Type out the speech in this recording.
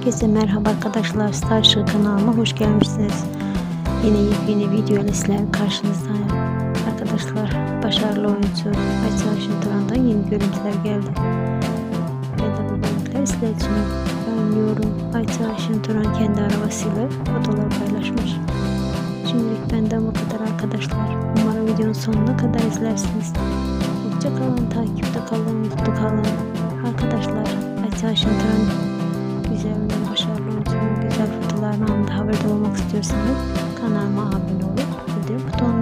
Herkese merhaba arkadaşlar. Star Show kanalıma hoş gelmişsiniz. Yine yepyeni video ile sizler karşınızdayım. Arkadaşlar başarılı oyuncu Ayça Şıntıran'dan yeni görüntüler geldi. Ben de bu görüntüleri sizler için önlüyorum. Ayça Şıntıran kendi arabasıyla fotoğraflar paylaşmış. Şimdilik benden bu kadar arkadaşlar. Umarım videonun sonuna kadar izlersiniz. Hoşça kalın, takipte kalın, mutlu kalın. Arkadaşlar Ayça Şıntıran ve başarılı oyuncunun güzel anında haberdar olmak istiyorsanız kanalıma abone olup bildirim unutmayın.